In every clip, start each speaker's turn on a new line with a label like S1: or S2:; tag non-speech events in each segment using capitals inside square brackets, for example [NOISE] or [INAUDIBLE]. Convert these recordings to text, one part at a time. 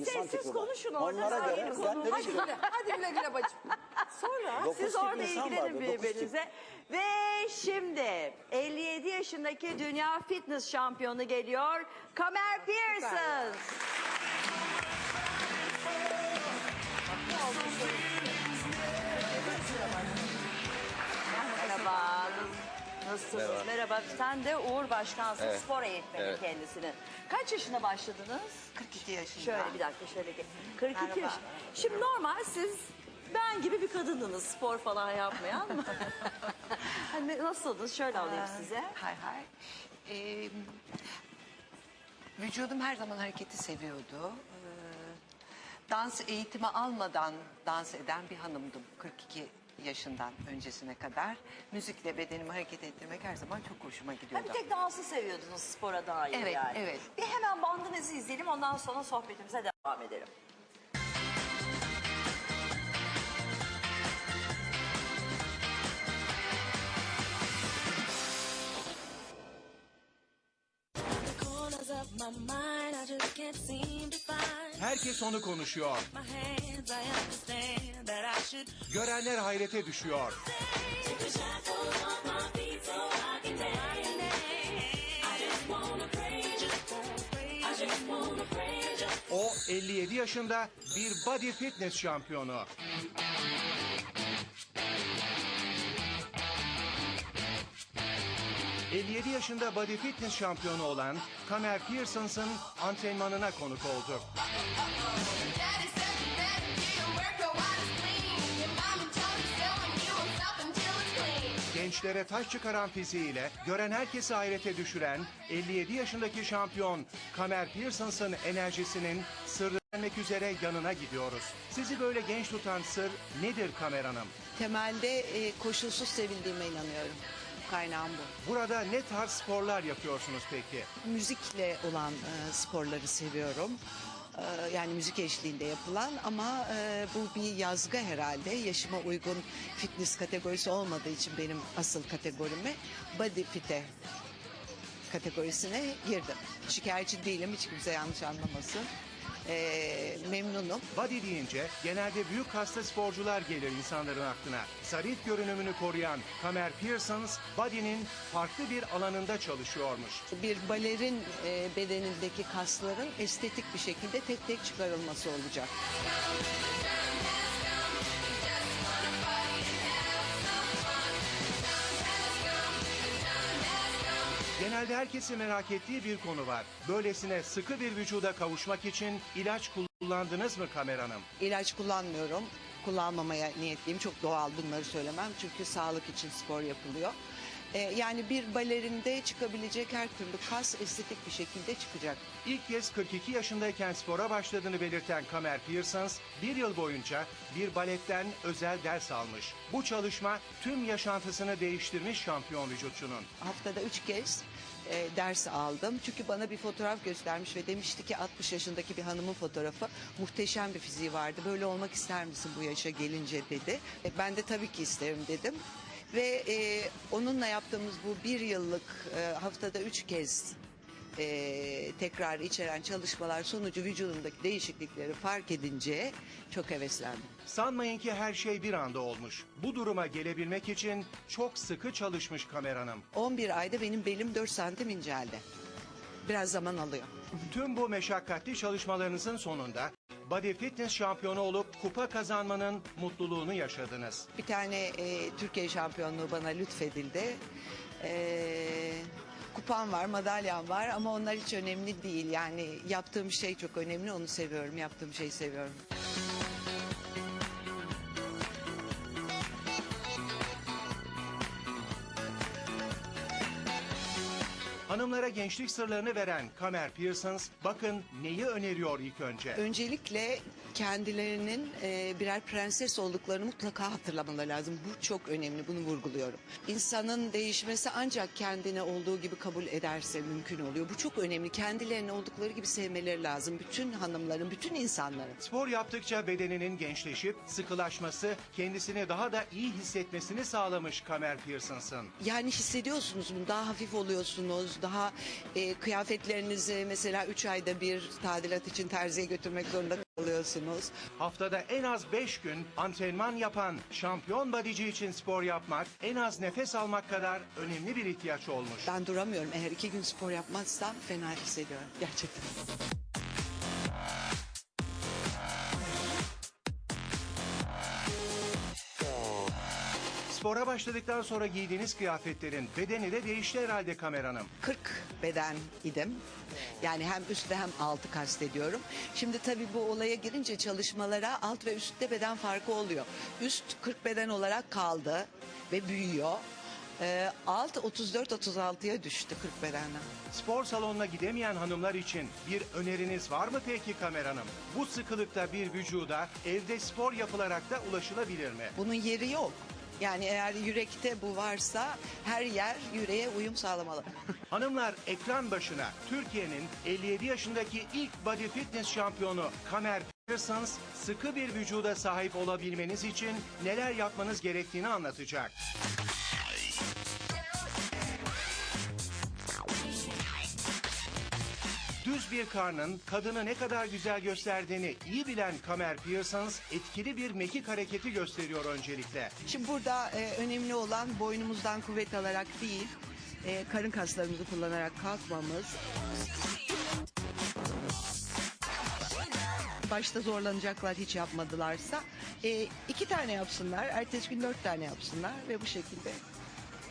S1: insan
S2: sessiz
S1: tipi var.
S2: konuşun orada.
S1: Onlara göre ben nereye
S2: Hadi güle-
S3: Hadi güle güle bacım.
S2: Sonra
S1: Dokuz
S2: siz
S1: tip
S2: orada
S1: insan
S2: ilgilenin
S1: vardı, dokuz tip.
S2: birbirinize. Ve şimdi 57 yaşındaki dünya fitness şampiyonu geliyor. Kamer Pearson. Nasılsınız? Merhaba. Sen de Uğur Başkansın,
S4: Evet.
S2: spor eğitmeni
S4: Evet.
S2: kendisinin. Kaç yaşında başladınız?
S3: 42 yaşında.
S2: Şöyle bir dakika şöyle gel. 42
S3: Merhaba.
S2: yaş. Şimdi normal siz ben gibi bir kadındınız spor falan yapmayan. [LAUGHS] hani nasıldınız? Şöyle alayım size.
S3: Hay hay. Ee, vücudum her zaman hareketi seviyordu. Ee, dans eğitimi almadan dans eden bir hanımdım 42 yaşından öncesine kadar. Müzikle bedenimi hareket ettirmek her zaman çok hoşuma gidiyordu.
S2: bir tek dansı seviyordunuz spora dair
S3: Evet,
S2: yani.
S3: evet.
S2: Bir hemen bandınızı izleyelim ondan sonra sohbetimize devam edelim.
S5: my mind,
S6: Herkes onu konuşuyor. Görenler hayrete düşüyor. O 57 yaşında bir body fitness şampiyonu. ...57 yaşında body fitness şampiyonu olan Kamer Pearsons'ın antrenmanına konuk oldu. Gençlere taş çıkaran fiziğiyle gören herkesi hayrete düşüren 57 yaşındaki şampiyon Kamer Pearsons'ın enerjisinin sırrı öğrenmek üzere yanına gidiyoruz. Sizi böyle genç tutan sır nedir Kamer Hanım?
S7: Temelde e, koşulsuz sevildiğime inanıyorum. Kaynağım bu.
S6: Burada ne tarz sporlar yapıyorsunuz peki?
S7: Müzikle olan e, sporları seviyorum. E, yani müzik eşliğinde yapılan ama e, bu bir yazgı herhalde. Yaşıma uygun fitness kategorisi olmadığı için benim asıl kategorime body fit'e kategorisine girdim. Şikayetçi değilim hiç kimse yanlış anlamasın. E, memnunum.
S6: Body deyince genelde büyük kaslı sporcular gelir insanların aklına. Zarif görünümünü koruyan Kamer Pearsons, body'nin farklı bir alanında çalışıyormuş.
S7: bir balerin e, bedenindeki kasların estetik bir şekilde tek tek çıkarılması olacak.
S6: Genelde herkesi merak ettiği bir konu var. Böylesine sıkı bir vücuda kavuşmak için ilaç kullandınız mı Kamer Hanım?
S7: İlaç kullanmıyorum. Kullanmamaya niyetliyim. Çok doğal bunları söylemem. Çünkü sağlık için spor yapılıyor. E, yani bir balerinde çıkabilecek her türlü kas estetik bir şekilde çıkacak.
S6: İlk kez 42 yaşındayken spora başladığını belirten Kamer Pearsons, bir yıl boyunca bir baletten özel ders almış. Bu çalışma tüm yaşantısını değiştirmiş şampiyon vücutçunun.
S7: Haftada üç kez e, ders aldım. Çünkü bana bir fotoğraf göstermiş ve demişti ki 60 yaşındaki bir hanımın fotoğrafı muhteşem bir fiziği vardı. Böyle olmak ister misin bu yaşa gelince dedi. E, ben de tabii ki isterim dedim. Ve e, onunla yaptığımız bu bir yıllık e, haftada üç kez e, tekrar içeren çalışmalar sonucu vücudumdaki değişiklikleri fark edince çok heveslendim.
S6: Sanmayın ki her şey bir anda olmuş. Bu duruma gelebilmek için çok sıkı çalışmış Kamer Hanım.
S7: 11 ayda benim belim 4 santim inceldi. Biraz zaman alıyor.
S6: Tüm bu meşakkatli çalışmalarınızın sonunda Body Fitness şampiyonu olup kupa kazanmanın mutluluğunu yaşadınız.
S7: Bir tane e, Türkiye şampiyonluğu bana lütfedildi. E, kupam var, madalyam var ama onlar hiç önemli değil. Yani yaptığım şey çok önemli, onu seviyorum, yaptığım şeyi seviyorum.
S6: Hanımlara gençlik sırlarını veren Kamer Pearsons bakın neyi öneriyor ilk önce.
S7: Öncelikle kendilerinin e, birer prenses olduklarını mutlaka hatırlamaları lazım. Bu çok önemli, bunu vurguluyorum. İnsanın değişmesi ancak kendine olduğu gibi kabul ederse mümkün oluyor. Bu çok önemli. Kendilerini oldukları gibi sevmeleri lazım. Bütün hanımların, bütün insanların.
S6: Spor yaptıkça bedeninin gençleşip sıkılaşması kendisini daha da iyi hissetmesini sağlamış Kamer Pearsons'ın.
S7: Yani hissediyorsunuz bunu daha hafif oluyorsunuz, daha e, kıyafetlerinizi mesela 3 ayda bir tadilat için terziye götürmek zorunda kalıyorsunuz.
S6: Haftada en az 5 gün antrenman yapan şampiyon badici için spor yapmak en az nefes almak kadar önemli bir ihtiyaç olmuş.
S7: Ben duramıyorum. Eğer iki gün spor yapmazsam fena hissediyorum gerçekten.
S6: Spora başladıktan sonra giydiğiniz kıyafetlerin bedeni de değişti herhalde kameranım.
S7: 40 beden idim. Yani hem üst ve hem altı kastediyorum. Şimdi tabii bu olaya girince çalışmalara alt ve üstte beden farkı oluyor. Üst 40 beden olarak kaldı ve büyüyor. Ee, alt 34-36'ya düştü 40 bedenden.
S6: Spor salonuna gidemeyen hanımlar için bir öneriniz var mı peki kameranım? Bu sıkılıkta bir vücuda evde spor yapılarak da ulaşılabilir mi?
S7: Bunun yeri yok. Yani eğer yürekte bu varsa her yer yüreğe uyum sağlamalı. [LAUGHS]
S6: Hanımlar ekran başına Türkiye'nin 57 yaşındaki ilk body fitness şampiyonu Kamer Pearsons sıkı bir vücuda sahip olabilmeniz için neler yapmanız gerektiğini anlatacak. Düz bir karnın kadını ne kadar güzel gösterdiğini iyi bilen Kamer Pearsons etkili bir mekik hareketi gösteriyor öncelikle.
S7: Şimdi burada e, önemli olan boynumuzdan kuvvet alarak değil, e, karın kaslarımızı kullanarak kalkmamız. Başta zorlanacaklar hiç yapmadılarsa. E, iki tane yapsınlar, ertesi gün dört tane yapsınlar ve bu şekilde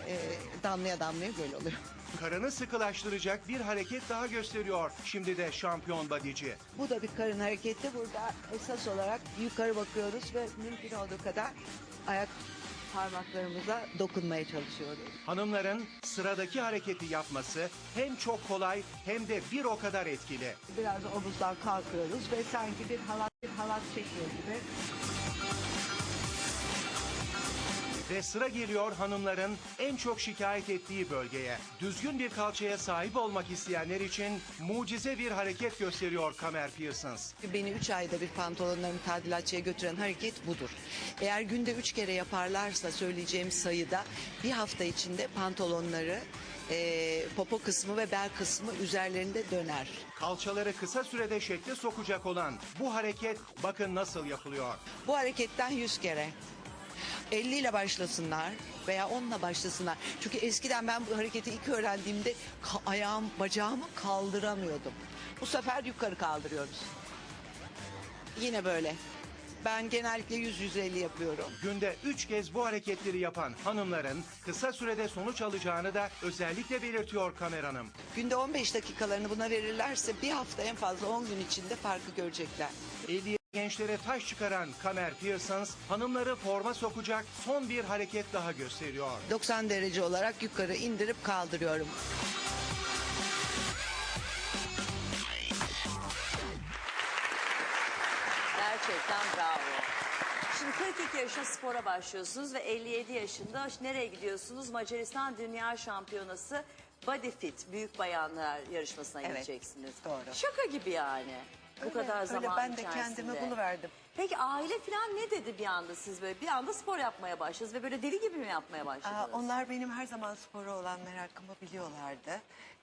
S7: e, damlaya damlaya böyle oluyor.
S6: Karını sıkılaştıracak bir hareket daha gösteriyor şimdi de şampiyon badici.
S7: Bu da bir karın hareketi. Burada esas olarak yukarı bakıyoruz ve mümkün olduğu kadar ayak parmaklarımıza dokunmaya çalışıyoruz.
S6: Hanımların sıradaki hareketi yapması hem çok kolay hem de bir o kadar etkili.
S7: Biraz omuzdan kalkıyoruz ve sanki bir halat bir halat çekiyor gibi.
S6: Ve sıra geliyor hanımların en çok şikayet ettiği bölgeye. Düzgün bir kalçaya sahip olmak isteyenler için mucize bir hareket gösteriyor Kamer Pearsons.
S7: Beni 3 ayda bir pantolonlarımı tadilatçıya götüren hareket budur. Eğer günde 3 kere yaparlarsa söyleyeceğim sayıda bir hafta içinde pantolonları eee, popo kısmı ve bel kısmı üzerlerinde döner.
S6: Kalçaları kısa sürede şekle sokacak olan bu hareket bakın nasıl yapılıyor.
S7: Bu hareketten 100 kere. 50 ile başlasınlar veya 10 ile başlasınlar. Çünkü eskiden ben bu hareketi ilk öğrendiğimde ayağım, bacağımı kaldıramıyordum. Bu sefer yukarı kaldırıyoruz. Yine böyle. Ben genellikle 100-150 yapıyorum.
S6: Günde 3 kez bu hareketleri yapan hanımların kısa sürede sonuç alacağını da özellikle belirtiyor kameranım.
S7: Günde 15 dakikalarını buna verirlerse bir hafta en fazla 10 gün içinde farkı görecekler.
S6: 50 gençlere taş çıkaran Kamer Pearsons hanımları forma sokacak son bir hareket daha gösteriyor.
S7: 90 derece olarak yukarı indirip kaldırıyorum.
S2: Gerçekten bravo. Şimdi 42 yaşında spora başlıyorsunuz ve 57 yaşında nereye gidiyorsunuz? Macaristan Dünya Şampiyonası Body Fit Büyük Bayanlar yarışmasına
S3: Evet,
S2: gideceksiniz.
S3: doğru.
S2: Şaka gibi yani. Bu kadar
S3: öyle.
S2: zaman
S3: Ben de
S2: içerisinde.
S3: kendime buluverdim.
S2: Peki aile falan ne dedi bir anda siz böyle bir anda spor yapmaya başladınız ve böyle deli gibi mi yapmaya başladınız?
S3: Aa, onlar benim her zaman spora olan merakımı biliyorlardı.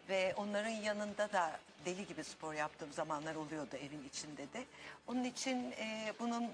S3: Ve onların yanında da deli gibi spor yaptığım zamanlar oluyordu evin içinde de. Onun için e, bunun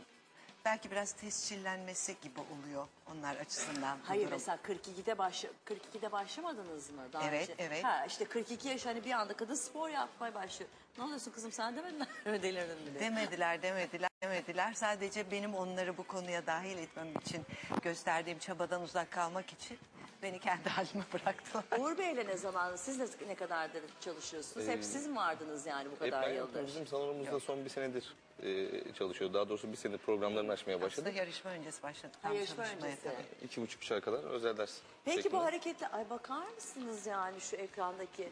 S3: belki biraz tescillenmesi gibi oluyor onlar açısından. bu
S2: Hayır
S3: durum.
S2: mesela 42'de baş 42'de başlamadınız mı daha
S3: Evet,
S2: önce?
S3: evet.
S2: Ha işte 42 yaş hani bir anda kadın spor yapmaya başlıyor. Ne oluyorsun kızım sen demediler mi delirdin mi diye.
S3: Demediler, demediler, demediler. Sadece benim onları bu konuya dahil etmem için gösterdiğim çabadan uzak kalmak için beni kendi halime [LAUGHS] bıraktılar.
S2: Uğur Bey'le ne zaman siz ne, ne kadardır çalışıyorsunuz? Hep siz mi vardınız yani bu
S1: Hep
S2: kadar
S1: ben
S2: yıldır?
S1: Bizim salonumuzda son bir senedir e, çalışıyor. Daha doğrusu bir senedir programlarını açmaya
S3: Aslında
S1: başladık.
S3: yarışma öncesi.
S2: Ha,
S3: tam
S2: yarışma
S3: çalışmaya
S2: öncesi.
S3: tabii.
S1: İki buçuk üç ay kadar özel ders.
S2: Peki
S1: şeklinde.
S2: bu hareketle ay bakar mısınız yani şu ekrandaki?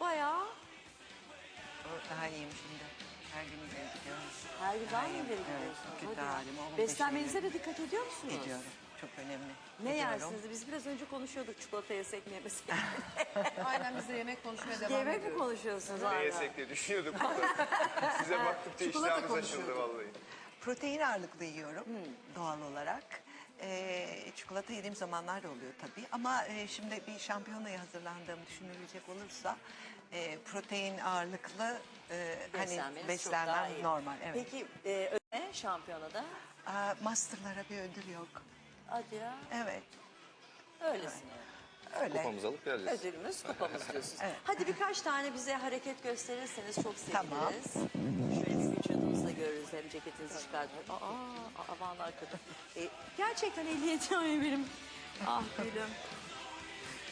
S2: Bayağı
S3: O daha iyiyim şimdi. Her gün ileri gidiyorum.
S2: her gün daha mı ileri
S3: evet,
S2: gidiyorsunuz?
S3: kötü
S2: Hadi ya.
S3: halime, 15
S2: Beslenmenize de dikkat ediyor musunuz?
S3: Ediyorum. Çok önemli.
S2: Ne yersiniz? Biz biraz önce konuşuyorduk çikolata yesek mi yemesek mi? [LAUGHS]
S4: Aynen biz de yemek konuşmaya devam
S2: Yemek mi
S4: ediyoruz.
S2: konuşuyorsunuz?
S1: Ne
S2: hala?
S1: yesek diye düşünüyorduk. [LAUGHS] Size baktıkça
S4: Çikolata
S1: iştahımız açıldı
S4: konuşuyorduk.
S1: vallahi.
S3: Protein ağırlıklı yiyorum doğal olarak. E, çikolata yediğim zamanlar da oluyor tabii. Ama e, şimdi bir şampiyonaya hazırlandığım düşünülecek olursa e, protein ağırlıklı e, hani
S2: Beslenmeniz çok daha
S3: beslenmem
S2: iyi.
S3: normal. Evet.
S2: Peki e, öne şampiyonada?
S3: Aa, masterlara bir ödül yok.
S2: Hadi ya.
S3: Evet.
S2: Öylesin.
S3: Öyle.
S1: Kupamızı alıp geleceğiz.
S2: Ödülümüz kupamız diyorsunuz.
S3: Evet.
S2: Hadi birkaç tane bize hareket gösterirseniz çok seviniriz.
S3: Tamam.
S2: Şöyle bir vücudunuzu da görürüz hem ceketinizi çıkartın. Aa, aa aman arkada. E, gerçekten 57 [LAUGHS] ay benim. Ah gülüm.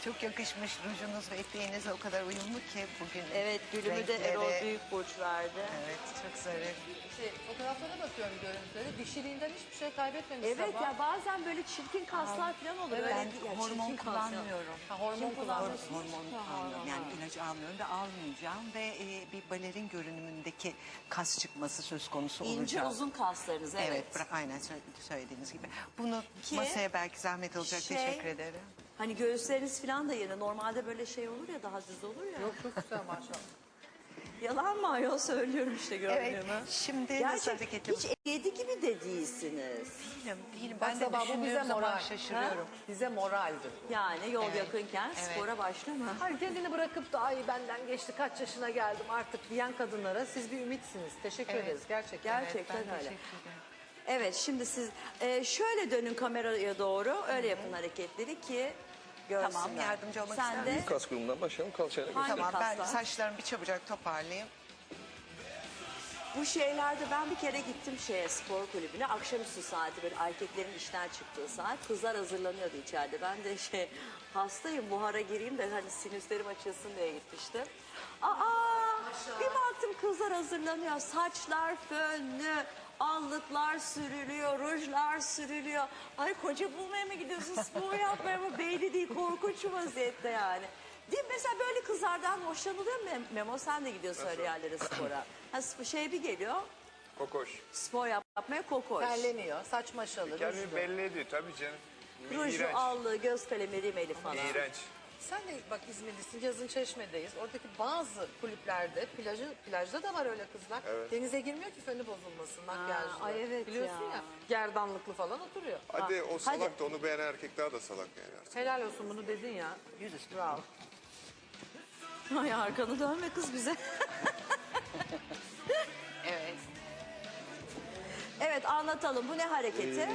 S3: Çok yakışmış rujunuz ve eteğiniz o kadar uyumlu ki bugün.
S2: Evet gülümü de
S3: renkleri-
S2: Erol Büyükburç verdi.
S3: Evet çok zarif.
S4: Şey, fotoğraflara bakıyorum görüntüleri. Dişiliğinden hiçbir şey kaybetmemiş
S2: Evet
S4: sabah.
S2: ya bazen böyle çirkin kaslar falan olur.
S4: Evet.
S3: Ben
S2: ya,
S3: hormon kullanmıyorum.
S4: Ha, hormon
S2: Kim
S4: kullanmış?
S3: Hormon
S2: ha,
S3: Yani ilacı almıyorum ve almayacağım ve e, bir balerin görünümündeki kas çıkması söz konusu olacak.
S2: İnce uzun kaslarınız evet.
S3: Evet, aynen sö- söylediğiniz gibi. Bunu
S2: Ki
S3: masaya belki zahmet olacak.
S2: şey-
S3: Teşekkür ederim.
S2: Hani göğüsleriniz falan da yeni. Normalde böyle şey olur ya daha düz olur ya.
S4: Yok çok güzel maşallah.
S2: Yalan mı ayol söylüyorum işte
S3: Evet,
S2: gördüğümü.
S3: şimdi nasıl
S2: Gerçek
S3: hareketim?
S2: hiç 57 gibi de değilsiniz.
S3: Değilim, değilim. Ben de
S4: sabah bu bize
S3: düşündüğüm zaman
S4: moral.
S3: şaşırıyorum.
S4: Bize moraldir.
S2: Yani yol
S3: Evet,
S2: yakınken
S3: evet.
S2: spora başlama.
S4: Hayır kendini bırakıp da ay benden geçti kaç yaşına geldim artık diyen kadınlara siz bir ümitsiniz. Teşekkür
S3: Evet.
S4: ederiz gerçekten.
S2: Gerçekten
S3: Ben
S2: öyle.
S3: teşekkür ederim.
S2: Evet şimdi siz e, şöyle dönün kameraya doğru öyle yapın hareketleri ki görsünler.
S3: Tamam, yardımcı olmak
S2: Sen
S3: ister
S2: de
S3: misin?
S1: Kas grubundan başlayalım kalçayla
S2: Hangi
S1: gösterelim.
S3: Tamam ben
S2: kaslar?
S3: saçlarımı bir çabucak toparlayayım.
S2: bu şeylerde ben bir kere gittim şeye spor kulübüne akşamüstü saati böyle erkeklerin işten çıktığı saat kızlar hazırlanıyordu içeride. Ben de şey hastayım buhara gireyim de hani sinüslerim açılsın diye gitmiştim. Aa bir baktım kızlar hazırlanıyor saçlar fönlü allıklar sürülüyor, rujlar sürülüyor. Ay koca bulmaya mı gidiyorsun, spor yapmaya mı? Belli değil, korkunç vaziyette yani. Değil mi? Mesela böyle kızlardan hoşlanılıyor mu Memo? Sen de gidiyorsun öyle yerlere spora. Ha, sp- şey bir geliyor,
S8: Kokoş.
S2: spor yap- yapmaya kokoş.
S4: Terleniyor, saç maşalı,
S8: Kendini
S4: rujlu.
S8: belli ediyor tabii canım.
S2: Ruju,
S8: İğrenç.
S2: allığı, göz kalemi, rimeli falan.
S8: İğrenç.
S4: Sen de bak İzmirlisin, yazın Çeşme'deyiz. Oradaki bazı kulüplerde, plajı, plajda da var öyle kızlar.
S8: Evet.
S4: Denize girmiyor ki fönü bozulmasın, makyajlı.
S2: ay evet
S4: Biliyorsun ya.
S2: ya.
S4: Gerdanlıklı falan oturuyor.
S8: Hadi o salak
S2: hadi.
S8: da onu beğenen erkek daha da salak yani artık.
S4: Helal olsun bunu dedin ya. Yüzüstü bravo.
S2: Ay arkanı dönme kız bize. [LAUGHS]
S3: Evet.
S2: anlatalım. Bu ne hareketi?
S1: Ee,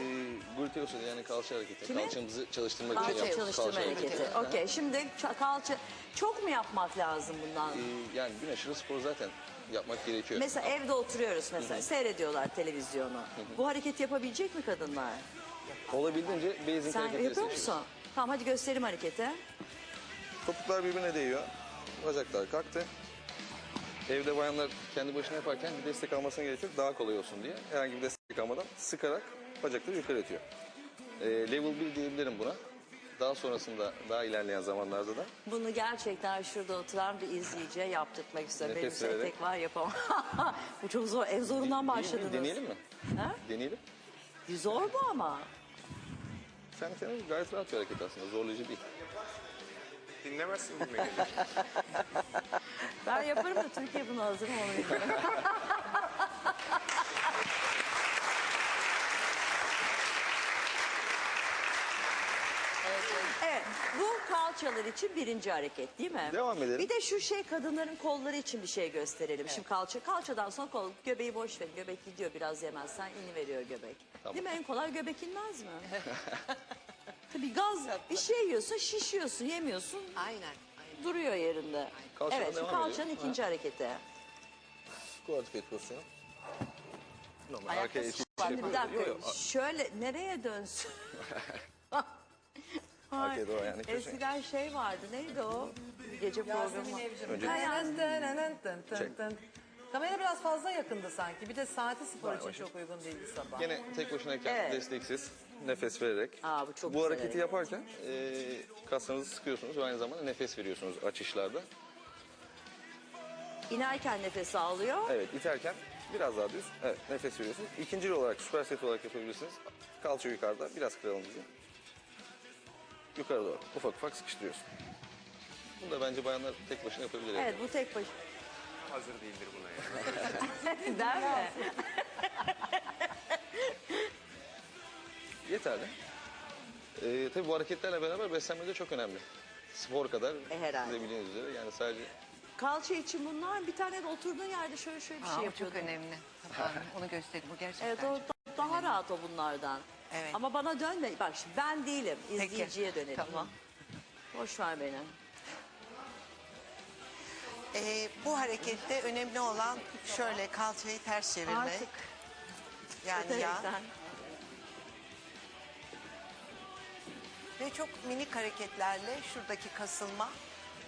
S1: gluteus yani kalça hareketi.
S2: Kimin?
S1: Kalçamızı çalıştırmak
S2: Kalça
S1: için
S2: çalıştırma
S1: kalça
S2: hareketi. Okey şimdi ça- kalça çok mu yapmak lazım bundan?
S1: Ee, yani gün aşırı spor zaten yapmak gerekiyor.
S2: Mesela evde oturuyoruz mesela seyrediyorlar televizyonu. Bu hareketi yapabilecek mi kadınlar?
S1: Olabildiğince basic
S2: Sen
S1: hareketleri
S2: yapıyor
S1: seçiyoruz.
S2: musun? Tamam hadi göstereyim hareketi.
S1: Topuklar birbirine değiyor. Bacaklar kalktı. Evde bayanlar kendi başına yaparken bir destek almasına gerek yok. Daha kolay olsun diye. Herhangi bir destek almadan sıkarak bacakları yukarı atıyor. Ee, level 1 diyebilirim buna. Daha sonrasında daha ilerleyen zamanlarda da
S2: Bunu gerçekten şurada oturan bir izleyiciye yaptırmak istiyorum. Benim
S1: Nefes vererek.
S2: tek var yapamam. [LAUGHS] Bu çok zor. Ev zorundan başladınız.
S1: Deneyelim mi?
S2: Ha?
S1: Deneyelim.
S2: Zor bu ama.
S1: Sen sen gayet rahat bir hareket aslında. Zorlayıcı değil.
S8: Dinlemezsin gibi. [LAUGHS]
S2: Ben yaparım da Türkiye buna hazır mı onu. Evet, bu kalçalar için birinci hareket değil mi?
S1: Devam edelim.
S2: Bir de şu şey kadınların kolları için bir şey gösterelim. Şimdi kalça, kalçadan sonra kol, göbeği boş ver. Göbek gidiyor biraz yemezsen ini veriyor göbek.
S1: Tamam.
S2: Değil mi? En kolay göbek inmez mi? [LAUGHS] Tabii gaz, bir şey yiyorsun, şişiyorsun, yemiyorsun,
S3: Aynen. aynen.
S2: duruyor yerinde.
S1: Kalçadan
S2: evet, şimdi
S1: devam
S2: kalçanın
S1: edelim.
S2: ikinci hareketi.
S1: Squat pet pozisyonu. Normal
S2: Ayakta
S1: arkaya şey
S2: Bir dakika,
S1: Yok, yok.
S2: şöyle nereye dönsün? [LAUGHS]
S1: Arkaya doğru yani köşe.
S2: Eskiden şey vardı, neydi o? Gece
S4: Yasemin
S2: programı.
S4: Evcim.
S1: Önce-.
S4: Kamera biraz fazla yakındı sanki. Bir de saati spor için çok uygun değildi sabah.
S1: Gene tek başınayken
S2: Evet.
S1: desteksiz nefes vererek.
S2: Aa, bu çok
S1: bu
S2: güzel
S1: hareketi
S2: hareket.
S1: yaparken e, kaslarınızı sıkıyorsunuz ve aynı zamanda nefes veriyorsunuz açışlarda.
S2: İnerken nefes alıyor.
S1: Evet iterken biraz daha düz. Evet nefes veriyorsunuz. İkincil olarak süper set olarak yapabilirsiniz. Kalça yukarıda biraz kıralım bizi. Yukarı doğru ufak ufak sıkıştırıyorsun. Bunu da bence bayanlar tek başına yapabilir.
S2: Evet bu tek baş.
S8: Hazır değildir buna ya. [LAUGHS]
S2: Değil mi? [LAUGHS]
S1: Yeterli. Ee, tabii bu hareketlerle beraber beslenme de çok önemli. Spor kadar
S2: E, herhalde.
S1: siz de bildiğiniz üzere yani sadece
S2: Kalça için bunlar bir tane de oturduğun yerde şöyle şöyle bir
S7: Aa,
S2: şey
S7: o çok
S2: yapıyordun.
S7: önemli. Tamam, [LAUGHS] Onu göstereyim. Bu gerçekten
S2: Evet o
S7: çok
S2: da- daha rahat o bunlardan.
S7: Evet.
S2: Ama bana dönme. Bak şimdi ben değilim.
S7: Peki.
S2: İzleyiciye dönelim.
S7: Tamam.
S2: Boş ver beni.
S7: Ee, bu harekette önemli olan şöyle kalçayı ters çevirmek.
S2: Artık
S7: yani ya.
S2: Öterekten. [LAUGHS]
S7: Ve çok minik hareketlerle şuradaki kasılma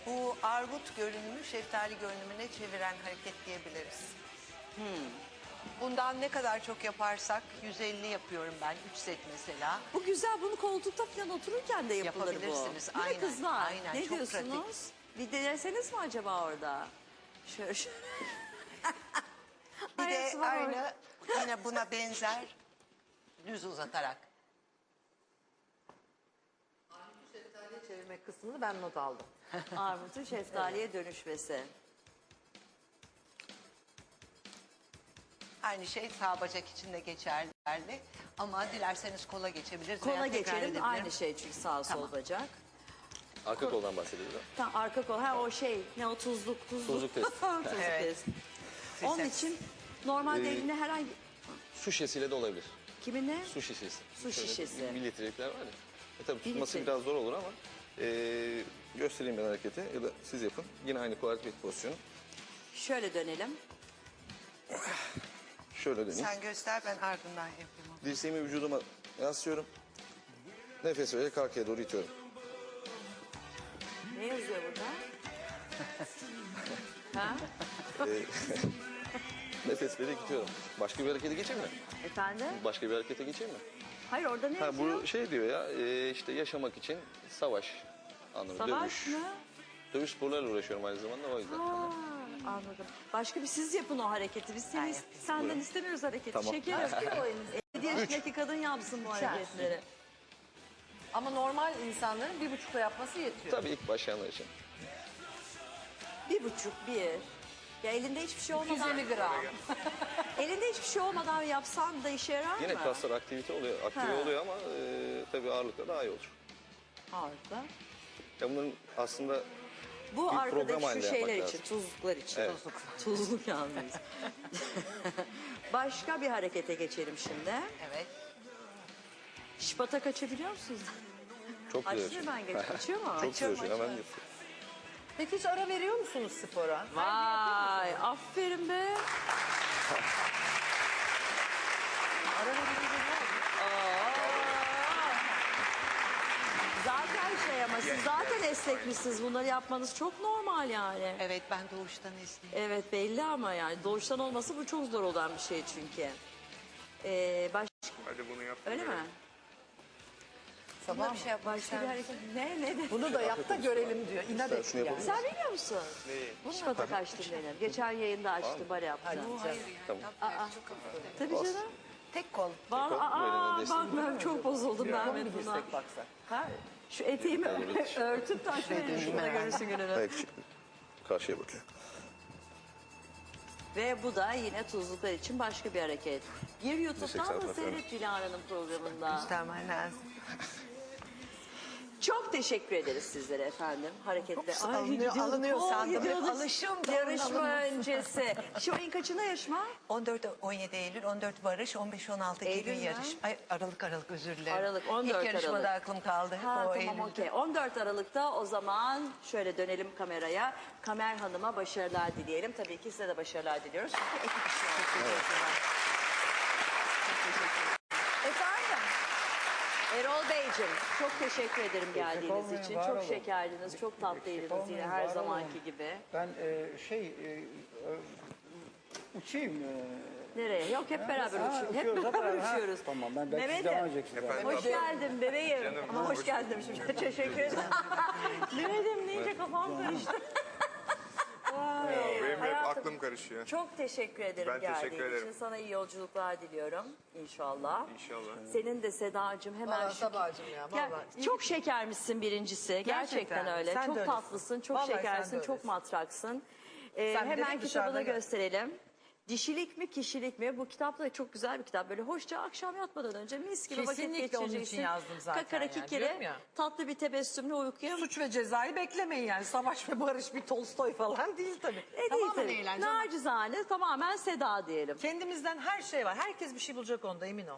S7: bu armut görünümü şeftali görünümüne çeviren hareket diyebiliriz.
S2: Hmm.
S7: Bundan ne kadar çok yaparsak 150 yapıyorum ben 3 set mesela.
S2: Bu güzel. Bunu koltukta falan otururken de yapılır
S7: Yapabilirsiniz,
S2: bu.
S7: Aynen,
S2: kızlar?
S7: aynen.
S2: Ne
S7: Çok
S2: diyorsunuz?
S7: pratik.
S2: Bir deneseniz mi acaba orada? Şöyle şöyle.
S7: Bir de aynı yine buna benzer düz uzatarak.
S4: Çevirme kısmını ben not aldım. [LAUGHS]
S2: Armutun şeftaliye dönüşmesi.
S7: Aynı şey sağ bacak için de geçerli. Ama dilerseniz kola geçebiliriz.
S2: Kola
S7: tekrar
S2: geçelim.
S7: edebilirim.
S2: Aynı şey çünkü sağ sol
S7: Tamam.
S2: bacak.
S1: arka koldan bahsediyoruz.
S2: Tam arka kol. Ha o şey ne o tuzluk tuzluk.
S1: Tuzluk testi. [LAUGHS] [LAUGHS]
S2: Tuzluk
S7: Evet.
S2: testi. Onun
S7: Triceps.
S2: için normalde
S1: Ee,
S2: eline herhangi
S1: Su şişesiyle de olabilir.
S2: kiminle?
S1: Su şişesi.
S2: Su şişesi.
S1: Bir litrelikler var ya. E tabii
S2: Bir
S1: tutması biraz zor olur ama e, göstereyim ben hareketi ya da siz yapın. Yine aynı kuartet pozisyonu.
S2: Şöyle dönelim.
S1: Şöyle döneyim.
S7: Sen göster ben ardından yapayım. onu.
S1: Dirseğimi vücuduma yaslıyorum. Nefes vererek arkaya doğru itiyorum.
S2: Ne yazıyor burada? [LAUGHS] ha? [LAUGHS]
S1: Nefes vererek itiyorum. Başka bir harekete geçeyim mi?
S2: Efendim?
S1: Başka bir harekete geçeyim mi?
S2: Hayır orada ne
S1: Ha,
S2: yazıyor?
S1: bu şey diyor ya e, işte yaşamak için savaş anlamı.
S2: Savaş
S1: dövüş.
S2: mı?
S1: Dövüş sporlarla uğraşıyorum aynı zamanda o yüzden.
S2: Aa, anladım. Başka bir siz yapın o hareketi. Biz seni, senden
S1: Buyurun.
S2: istemiyoruz hareketi.
S1: Tamam.
S2: Şekerim. 7 [LAUGHS] yaşındaki kadın yapsın bu hareketleri.
S4: Ama normal insanların bir buçukta yapması yetiyor.
S1: Tabii ilk başlayanlar için.
S2: Bir buçuk, bir. Ya elinde hiçbir şey olmadan,
S4: 250 gram. [LAUGHS]
S2: elinde hiçbir şey olmadan yapsan da işe yarar
S1: Yine
S2: mı?
S1: kaslar aktivite oluyor, aktive
S2: Ha.
S1: oluyor ama e, tabii ağırlıkla daha iyi olur.
S2: Harika.
S1: Ya bunların aslında
S2: Bu
S1: Bir program
S2: arkadaki şu
S1: halinde
S2: şeyler
S1: yapmak
S2: için,
S1: lazım.
S2: tuzluklar için.
S1: Evet.
S2: Tuzluk. Tuzluk yalnız. [LAUGHS] Başka bir harekete geçelim şimdi.
S7: Evet.
S2: Şipata kaçabiliyor musunuz?
S1: çok güzel.
S2: Açtı ben geç. [LAUGHS] Kaçıyor mu?
S1: Çok güzel. Hemen yapıyor.
S4: Peki hiç ara veriyor musunuz spora?
S2: Vay aferin be.
S4: Ara veriyor
S2: Zaten şey ama siz zaten esnekmişsiniz. Bunları yapmanız çok normal yani.
S7: Evet ben doğuştan esneyim.
S2: Evet belli ama yani doğuştan olması bu çok zor olan bir şey çünkü. Ee, baş...
S8: Hadi bunu yap.
S2: Öyle mi?
S4: Sabah
S7: bir şey yapmak
S2: Başka bir hareket. Ne ne de?
S4: Bunu da yap da görelim diyor. İnat
S1: Şunu
S4: etti yani.
S1: yapalım.
S2: Sen biliyor musun?
S8: Neyi?
S2: Şipata kaçtım benim. Geçen yayında açtı bar yaptı.
S1: Tamam.
S2: Tabii canım.
S7: Tek kol.
S2: Bak,
S1: Kol,
S2: aa,
S1: böyle
S2: bak ben çok bozuldum Mehmet
S4: Bir
S2: buna.
S4: dirsek baksa.
S2: Ha, şu eteğimi [LAUGHS] örtüp taş verin şurada görürsün gününü.
S1: Ayak için karşıya bakıyor.
S2: Ve bu da yine tuzluklar için başka bir hareket. Gir YouTube'dan da
S1: Yüksek
S2: seyret Dilara'nın programında.
S7: Göstermen lazım.
S2: Çok teşekkür ederiz sizlere efendim. Hareketle.
S7: Alınıyor- alınıyor sandım. Alışım da
S2: Yarışma öncesi. Şu ayın kaçında yarışma?
S7: 14-17 Eylül, 14 Barış, 15-16
S2: Eylül
S7: Eylül
S2: mü?
S7: yarış. Ay, Aralık Aralık özür dilerim.
S2: Aralık, 14
S7: İlk yarışmada
S2: Aralık.
S7: aklım kaldı.
S2: Ha,
S7: o
S2: tamam
S7: Eylül'de.
S2: okey. 14 Aralık'ta o zaman şöyle dönelim kameraya. Kamer Hanım'a başarılar dileyelim. Tabii ki size de başarılar diliyoruz. Çünkü ekip işi yapıyorsunuz. Çok teşekkürler. Efendim? Beyciğim çok teşekkür ederim geldiğiniz
S9: olmayın,
S2: için.
S9: var
S2: Çok
S9: olun.
S2: şekerdiniz, çok tatlıydınız
S9: olmayın,
S2: yine her
S9: var
S2: zamanki
S9: olun.
S2: gibi.
S9: Ben e, şey e, e, uçayım. E,
S2: Nereye? Yok hep beraber
S9: Ha,
S2: uçuyoruz. Hep
S9: uçuyoruz, hep
S2: beraber
S9: beraber. Ha,
S2: uçuyoruz.
S9: tamam, ben belki siz
S2: Mehmet'im,
S9: devam edeceksiniz
S8: Efendim?
S2: Hoş geldin bebeğim. Ama hoş geldim şimdi. Teşekkür ederim. Mehmet'im deyince kafam karıştı. Vay.
S8: Benim hep
S2: Hayatım,
S8: aklım karışıyor.
S2: Çok teşekkür ederim
S8: Ben
S2: geldiğin
S8: teşekkür ederim.
S2: için. Sana iyi yolculuklar diliyorum inşallah.
S8: İnşallah.
S2: Senin de Sedacığım hemen
S4: Vallahi
S2: şu-
S4: Sabahcığım ya,
S2: Ya,
S4: vallahi.
S2: Çok şekermişsin birincisi. Gerçekten,
S4: Gerçekten.
S2: öyle.
S4: Sen de
S2: çok
S4: öylesin.
S2: tatlısın, çok
S4: Vallahi sen de
S2: şekersin, çok
S4: öylesin.
S2: matraksın. Ee,
S4: Sen bir de
S2: hemen
S4: dışarıda
S2: kitabını
S4: gör.
S2: gösterelim. Dişilik mi kişilik mi? Bu kitap da çok güzel bir kitap. Böyle hoşça akşam yatmadan önce mis gibi vakit
S4: Kesinlikle onun için
S2: geçireceksin.
S4: yazdım zaten
S2: Kakara
S4: yani, ya.
S2: tatlı bir tebessümle uykuya.
S4: Suç ve cezayı beklemeyin yani. Savaş ve barış bir Tolstoy falan [LAUGHS] değil tabii.
S2: E değil
S4: Tamamen
S2: tabii.
S4: eğlence ama
S2: Nacizane tamamen seda diyelim.
S4: Kendimizden her şey var. Herkes bir şey bulacak onda emin ol.